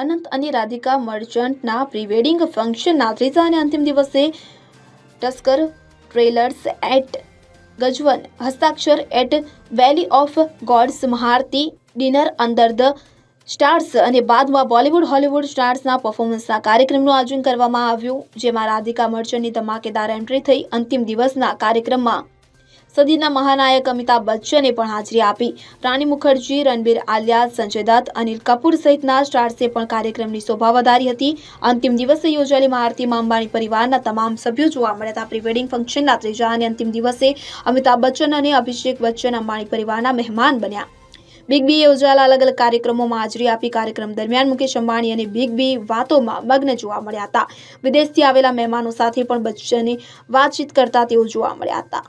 અનંત અને રાધિકા મર્ચન્ટના પ્રીવેડિંગ ફંક્શનના ત્રીજા અને અંતિમ દિવસે ટસ્કર ટ્રેલર્સ એટ ગજવન, હસ્તાક્ષર એટ વેલી ઓફ ગોડ્સ, મહારતી, ડિનર અંદર ધ સ્ટાર્સ અને બાદમાં બોલિવૂડ, હોલિવૂડ સ્ટાર્સના પરફોર્મન્સના કાર્યક્રમનું આયોજન કરવામાં આવ્યું, જેમાં રાધિકા મર્ચન્ટની ધમાકેદાર એન્ટ્રી થઈ અંતિમ દિવસના કાર્યક્રમમાં. સદીના મહાનાયક અમિતાભ બચ્ચને પણ હાજરી આપી. રાણી મુખર્જી, રણબીર આલિયા, સંજય દત્ત, અનિલ કપૂર સહિતના સ્ટાર્સે પણ કાર્યક્રમની શોભા વધારી હતી. અંતિમ દિવસે યોજાયેલી આરતીમાં અંબાણી પરિવારના તમામ સભ્યો જોવા મળ્યા હતા. પ્રી વેડિંગ ફંક્શનના ત્રીજા અને અંતિમ દિવસે અમિતાભ બચ્ચન અને અભિષેક બચ્ચન અંબાણી પરિવારના મહેમાન બન્યા. બિગ બીએ યોજાયેલા અલગ અલગ કાર્યક્રમોમાં હાજરી આપી. કાર્યક્રમ દરમિયાન મુકેશ અંબાણી અને બિગ બી વાતોમાં મગ્ન જોવા મળ્યા હતા. વિદેશથી આવેલા મહેમાનો સાથે પણ બચ્ચને વાતચીત કરતા તેઓ જોવા મળ્યા હતા.